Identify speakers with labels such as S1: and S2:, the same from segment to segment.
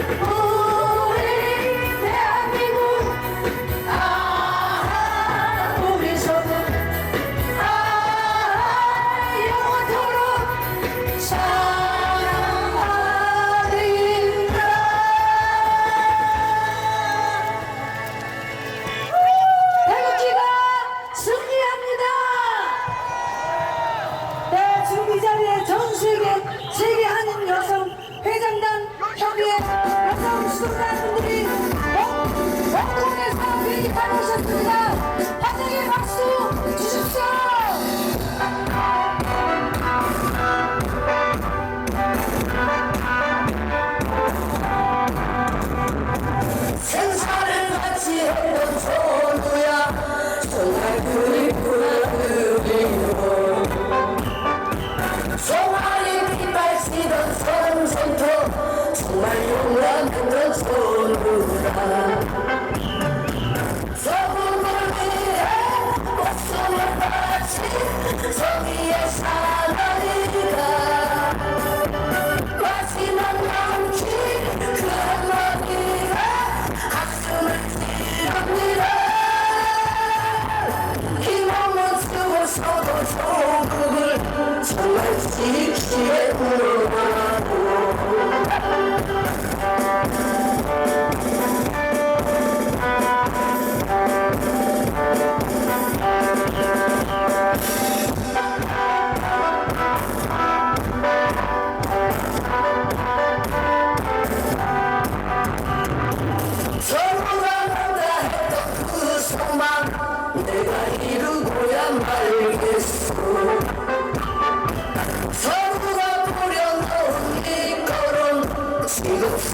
S1: Oh. sobie na tą szturę, drugi, o, o,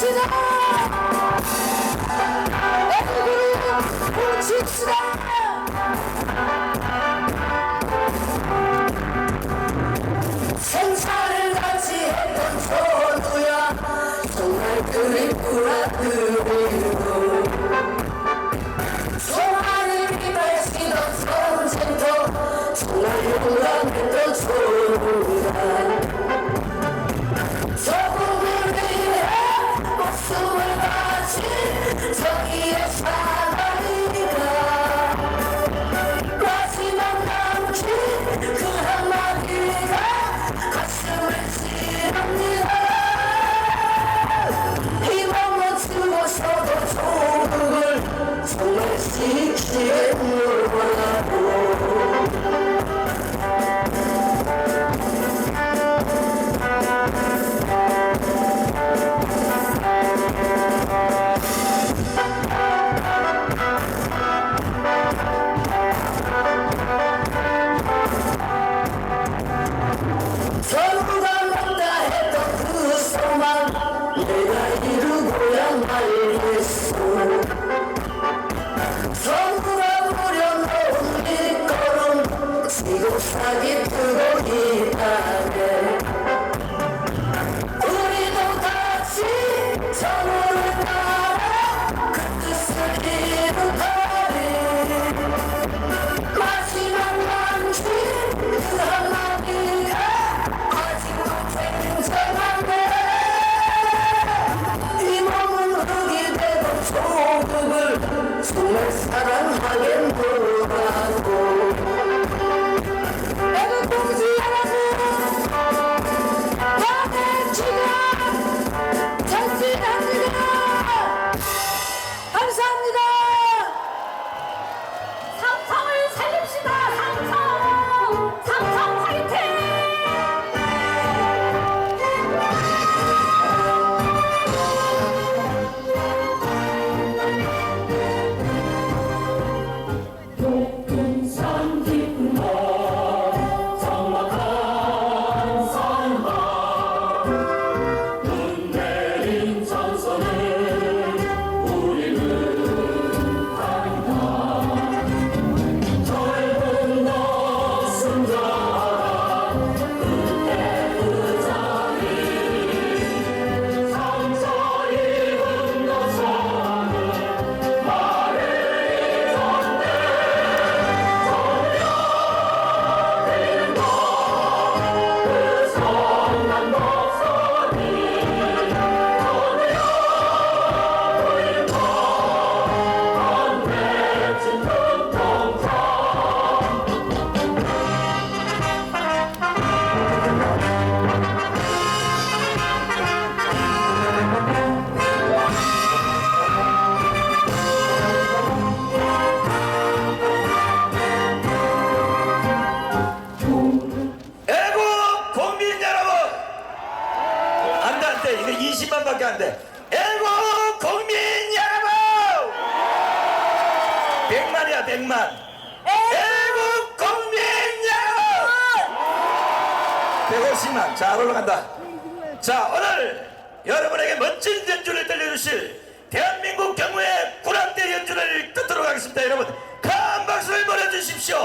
S1: Çiçine Özgürlüğün bu çiçine
S2: Sagittaro Gita
S3: 120만밖에 안 돼. 애국 국민 여러분! 100만이야 100만. 애국 국민 여러분! 150만. 자 올라간다. 자 오늘 여러분에게 멋진 연주를 들려주실 대한민국 경우의 군함대 연주를 듣도록 하겠습니다. 여러분 큰 박수를 보내주십시오.